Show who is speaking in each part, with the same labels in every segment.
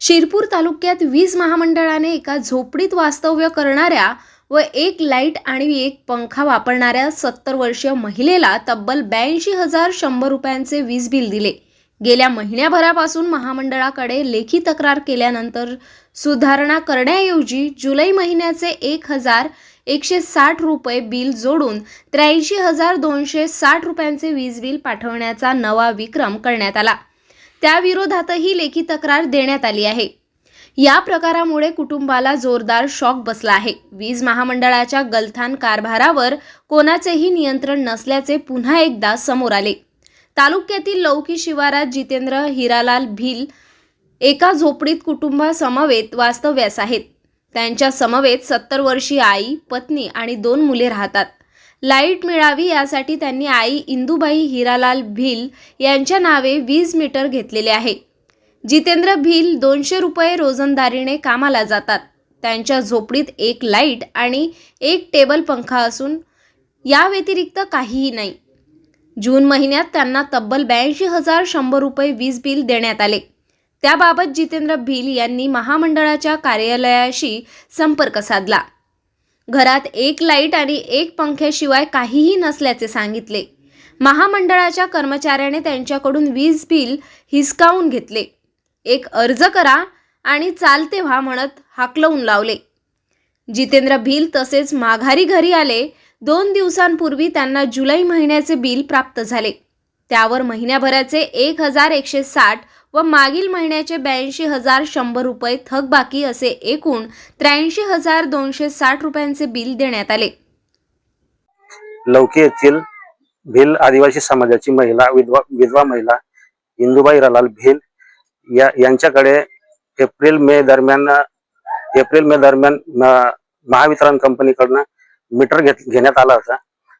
Speaker 1: शिरपूर तालुक्यात वीज महामंडळाने एका झोपडीत वास्तव्य करणाऱ्या व एक लाइट आणि एक पंखा वापरणाऱ्या सत्तर वर्षीय महिलेला तब्बल ब्याऐंशी हजार शंभर रुपयांचे वीज बिल दिले. गेल्या महिन्याभरापासून महामंडळाकडे लेखी तक्रार केल्यानंतर सुधारणा करण्याऐवजी जुलै महिन्याचे एक हजार एकशे साठ रुपये बिल जोडून त्र्याऐंशी हजार दोनशे साठ रुपयांचे वीज बिल पाठवण्याचा नवा विक्रम करण्यात आला. त्याविरोधातही लेखी तक्रार देण्यात आली आहे. या प्रकारामुळे कुटुंबाला जोरदार शॉक बसला आहे. वीज महामंडळाच्या गलथान कारभारावर कोणाचेही नियंत्रण नसल्याचे पुन्हा एकदा समोर आले. तालुक्यातील लौकी शिवारात जितेंद्र हिरालाल भिल एका झोपडीत कुटुंबासमवेत वास्तव्यास आहेत. त्यांच्या समवेत सत्तर वर्षीय आई पत्नी आणि दोन मुले राहतात. लाइट मिळावी यासाठी त्यांनी आई इंदुबाई हिरालाल भिल यांच्या नावे वीज मीटर घेतलेले आहे. जितेंद्र भिल दोनशे रुपये रोजंदारीने कामाला जातात. त्यांच्या झोपडीत एक लाइट आणि एक टेबल पंखा असून या व्यतिरिक्त काहीही नाही. जून महिन्यात त्यांना तब्बल ब्याऐंशी हजार शंभर रुपये वीज बिल देण्यात आले. त्याबाबत जितेंद्र भिल यांनी महामंडळाच्या कार्यालयाशी संपर्क साधला. घरात एक लाइट आणि एक पंख्याशिवाय काहीही नसल्याचे सांगितले. महामंडळाच्या कर्मचाऱ्याने त्यांच्याकडून वीज बिल हिसकावून घेतले. एक अर्ज करा आणि चालते व्हा म्हणत हाकलवून लावले. जितेंद्र भिल तसेच माघारी घरी आले. दोन दिवसांपूर्वी त्यांना जुलै महिन्याचे बिल प्राप्त झाले. त्यावर महिन्याभराचे एक हजार एकशे साठ व मागील महिन्याचे ब्याऐंशी हजार शंभर रुपये थकबाकी असे एकूण त्र्याऐंशी हजार दोनशे साठ रुपयांचे बिल देण्यात आले.
Speaker 2: लौकी येथील भिल आदिवासी समाजाची महिला विधवा विधवा महिला इंदुबाई रलाल भिल या यांच्याकडे एप्रिल मे दरम्यान एप्रिल मे दरम्यान महावितरण कंपनीकडनं मीटर घेत घेण्यात आला होता.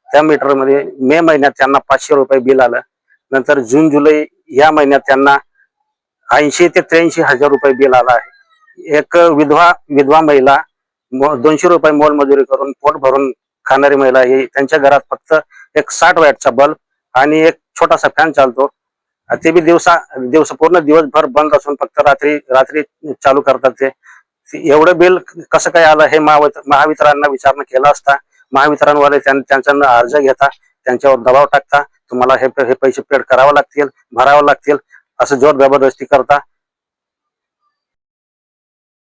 Speaker 2: त्या मीटरमध्ये मे महिन्यात त्यांना पाचशे रुपये बिल आलं. नंतर जून जुलै या महिन्यात त्यांना ऐंशी ते त्र्याऐंशी हजार रुपये बिल आला आहे. एक विधवा विधवा महिला दोनशे रुपये मोलमजुरी करून पोट भरून खाणारी महिला ही त्यांच्या घरात फक्त एक साठ वॅटचा बल्ब आणि एक छोटासा फॅन चालतो. ते बी दिवसा दिवस पूर्ण दिवसभर बंद असून फक्त रात्री रात्री चालू करतात ते. एवढं बिल कसं काय आलं हे महावित महावितरांना विचारणा केला असता महावितरणवाले त्यां- त्यांचा अर्ज घेता त्यांच्यावर दबाव टाकता तुम्हाला हे हे पैसे पेड करावे लागतील भरावे लागतील असं जोर जबरदस्ती करता.